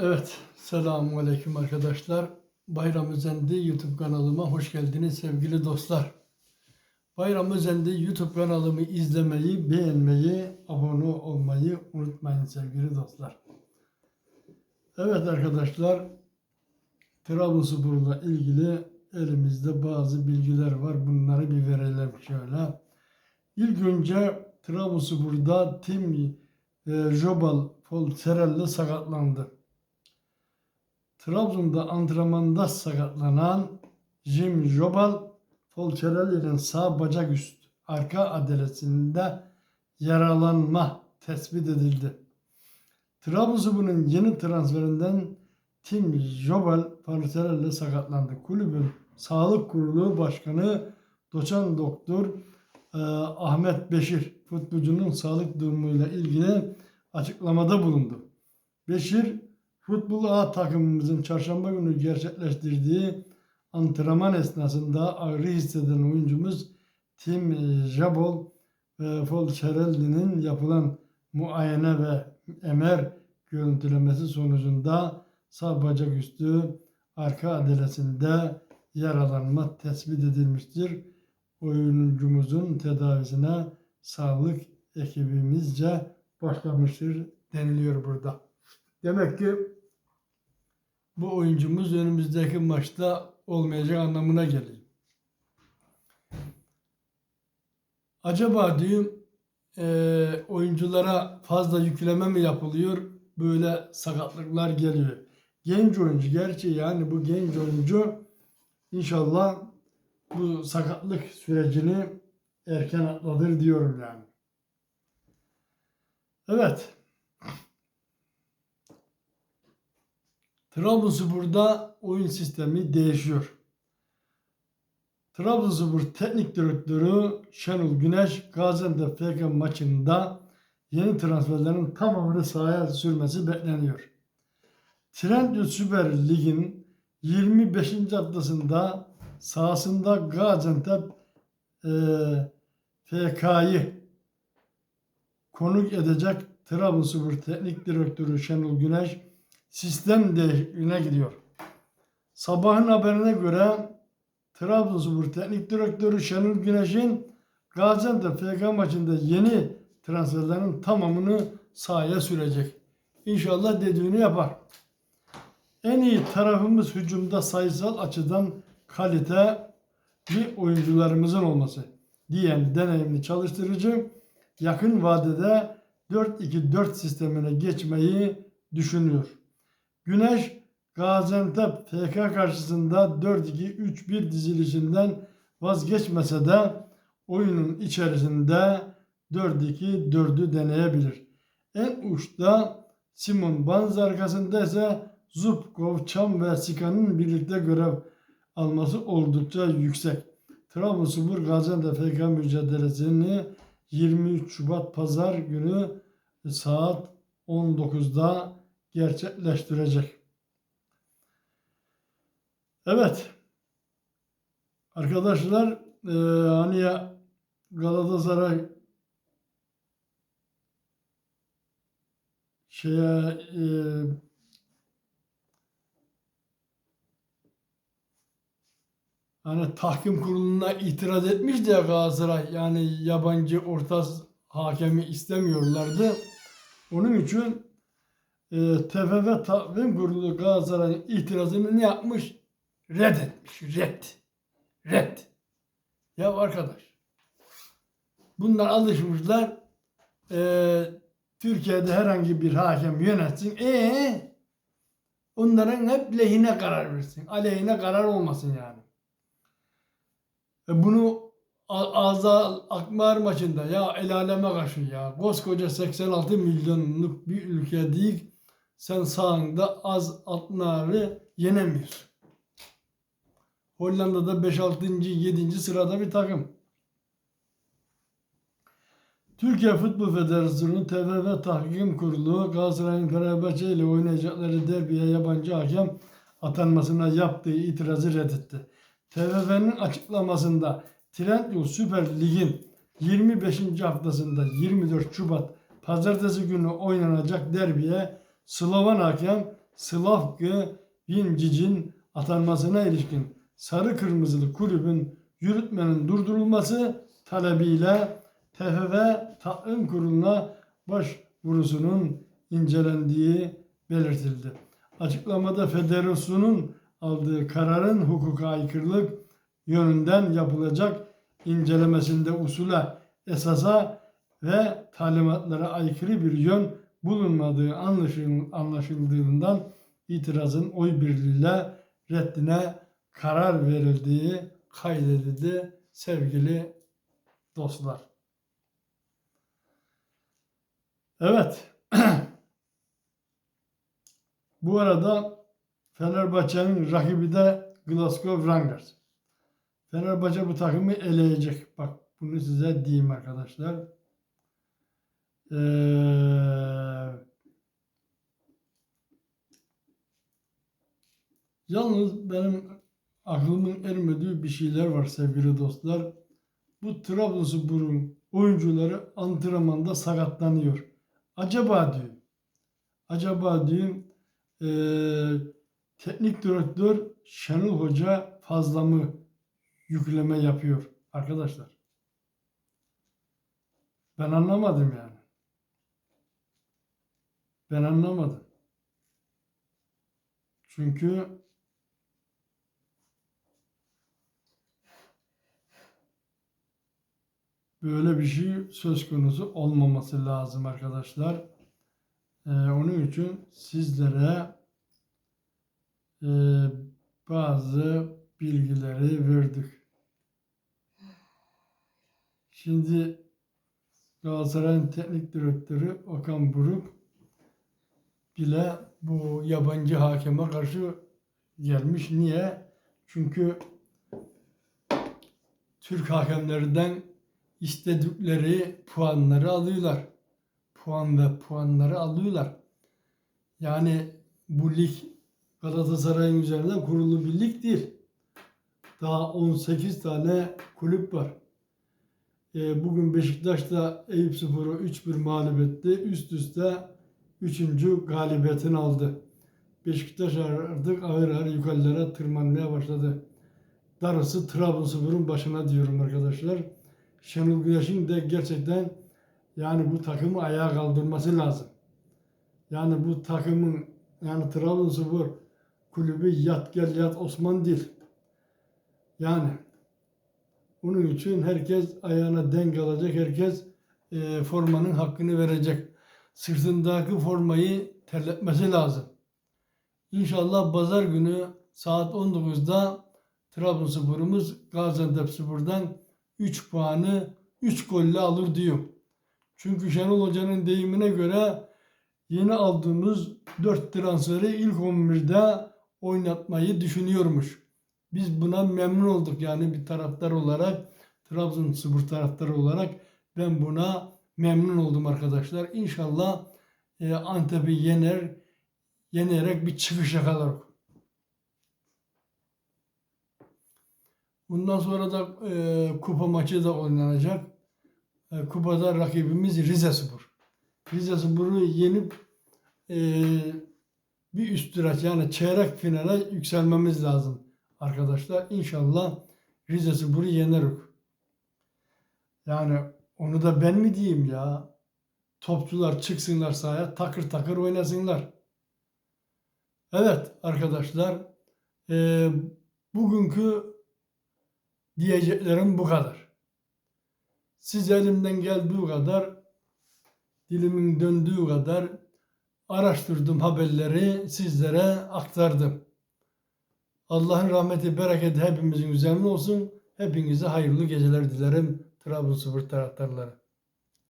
Evet, selamun aleyküm arkadaşlar. Bayram Özendi YouTube kanalıma hoş geldiniz sevgili dostlar. Bayram Özendi YouTube kanalımı izlemeyi, beğenmeyi, abone olmayı unutmayın sevgili dostlar. Evet arkadaşlar, Trabzonspor'la ilgili elimizde bazı bilgiler var. Bunları bir verelim şöyle. İlk önce Trabzonspor'da Tim e, Jobal Folserelli sakatlandı. Trabzon'da antrenmanda sakatlanan Jim Jobal Folcherelli'nin sağ bacak üst arka adalesinde yaralanma tespit edildi. Trabzonspor'un yeni transferinden Tim Jobal Folcherelli sakatlandı. Kulübün Sağlık Kurulu Başkanı Doçan Doktor e, Ahmet Beşir futbolcunun sağlık durumuyla ilgili açıklamada bulundu. Beşir Futbol A takımımızın çarşamba günü gerçekleştirdiği antrenman esnasında ağrı hisseden oyuncumuz Tim Jabol ve Folcherelli'nin yapılan muayene ve MR görüntülemesi sonucunda sağ bacak üstü arka adalesinde yaralanma tespit edilmiştir. Oyuncumuzun tedavisine sağlık ekibimizce başlamıştır deniliyor burada. Demek ki bu oyuncumuz önümüzdeki maçta olmayacak anlamına geliyor. Acaba diyorum eee, oyunculara fazla yükleme mi yapılıyor? Böyle sakatlıklar geliyor. Genç oyuncu gerçi yani bu genç oyuncu inşallah bu sakatlık sürecini erken atlatır diyorum yani. Evet. Trabzonspor'da oyun sistemi değişiyor. Trabzonspor Teknik Direktörü Şenol Güneş Gaziantep FK maçında yeni transferlerin tamamını sahaya sürmesi bekleniyor. Trendyol Süper Lig'in 25. haftasında sahasında Gaziantep e, FK'yı konuk edecek Trabzonspor Teknik Direktörü Şenol Güneş sistem değişikliğine gidiyor. Sabahın haberine göre Trabzonspor Teknik Direktörü Şenol Güneş'in Gaziantep FK maçında yeni transferlerin tamamını sahaya sürecek. İnşallah dediğini yapar. En iyi tarafımız hücumda sayısal açıdan kalite bir oyuncularımızın olması diyen deneyimli çalıştırıcı yakın vadede 4-2-4 sistemine geçmeyi düşünüyor. Güneş Gaziantep FK karşısında 4-2-3-1 dizilişinden vazgeçmese de oyunun içerisinde 4-2-4'ü deneyebilir. En uçta Simon Banz arkasında ise Zubkov, Çam ve Sika'nın birlikte görev alması oldukça yüksek. Trabzonspor Gaziantep FK mücadelesini 23 Şubat Pazar günü saat 19'da gerçekleştirecek. Evet. Arkadaşlar e, hani ya Galatasaray şeye e, hani tahkim kuruluna itiraz etmişti ya Galatasaray yani yabancı orta hakemi istemiyorlardı. Onun için e, TFF Tahkim Kurulu Galatasaray'ın itirazını ne yapmış? Reddetmiş. Red. Red. Ya arkadaş. Bunlar alışmışlar. E, Türkiye'de herhangi bir hakem yönetsin. E onların hep lehine karar versin. Aleyhine karar olmasın yani. E, bunu Azal Akmar maçında ya el aleme karşı ya koskoca 86 milyonluk bir ülke değil sen sağında az atları yenemiyorsun. Hollanda'da 5 6. 7. sırada bir takım. Türkiye Futbol Federasyonu TFF Tahkim Kurulu Galatasaray'ın Fenerbahçe ile oynayacakları derbiye yabancı hakem atanmasına yaptığı itirazı reddetti. TFF'nin açıklamasında Trendyol Süper Lig'in 25. haftasında 24 Şubat Pazartesi günü oynanacak derbiye Slovan hakem Slavke Vincic'in atanmasına ilişkin sarı kırmızılı kulübün yürütmenin durdurulması talebiyle TFF Takvim Kurulu'na başvurusunun incelendiği belirtildi. Açıklamada federasyonun aldığı kararın hukuka aykırılık yönünden yapılacak incelemesinde usule, esasa ve talimatlara aykırı bir yön bulunmadığı anlaşıl- anlaşıldığından itirazın oy birliğiyle reddine karar verildiği kaydedildi sevgili dostlar. Evet. Bu arada Fenerbahçe'nin rakibi de Glasgow Rangers. Fenerbahçe bu takımı eleyecek. Bak bunu size diyeyim arkadaşlar. Ee, yalnız benim aklımın ermediği bir şeyler var sevgili dostlar. Bu Trabzonspor'un oyuncuları antrenmanda sakatlanıyor. Acaba diyorum. Acaba diyorum eee, teknik direktör Şenol Hoca fazla mı yükleme yapıyor arkadaşlar? Ben anlamadım yani. Ben anlamadım. Çünkü böyle bir şey söz konusu olmaması lazım arkadaşlar. Ee, onun için sizlere e, bazı bilgileri verdik. Şimdi Galatasaray'ın teknik direktörü Okan Buruk bile bu yabancı hakeme karşı gelmiş. Niye? Çünkü Türk hakemlerinden istedikleri puanları alıyorlar. Puan ve puanları alıyorlar. Yani bu lig Galatasaray'ın üzerinde kurulu bir lig değil. Daha 18 tane kulüp var. E, bugün Beşiktaş'ta Eyüp Spor'u 3-1 mağlup etti. Üst üste 3. galibiyetini aldı. Beşiktaş artık ağır ağır yukarılara tırmanmaya başladı. Darısı Trabzonspor'un başına diyorum arkadaşlar. Şenol Güneş'in de gerçekten yani bu takımı ayağa kaldırması lazım. Yani bu takımın yani Trabzonspor kulübü yat gel yat Osman değil. Yani bunun için herkes ayağına denk alacak, herkes e, formanın hakkını verecek. Sırtındaki formayı terletmesi lazım. İnşallah pazar günü saat 19'da Trabzonspor'umuz Gaziantepspor'dan 3 puanı 3 golle alır diyor. Çünkü Şenol Hoca'nın deyimine göre yeni aldığımız 4 transferi ilk 11'de oynatmayı düşünüyormuş. Biz buna memnun olduk yani bir taraftar olarak, Trabzonspor taraftarı olarak ben buna memnun oldum arkadaşlar. İnşallah e, Antep'i yener, yenerek bir çıkış yakalar. Bundan sonra da e, kupa maçı da oynanacak. E, kupada rakibimiz Rizespor. Rizespor'u yenip e, bir üst tıraş yani çeyrek finale yükselmemiz lazım arkadaşlar. İnşallah Rizespor'u yeneriz. Yani onu da ben mi diyeyim ya? Topçular çıksınlar sahaya takır takır oynasınlar. Evet arkadaşlar e, bugünkü diyeceklerim bu kadar. Siz elimden geldiği kadar, dilimin döndüğü kadar araştırdım haberleri sizlere aktardım. Allah'ın rahmeti, bereketi hepimizin üzerine olsun. Hepinize hayırlı geceler dilerim Trabzonspor taraftarları.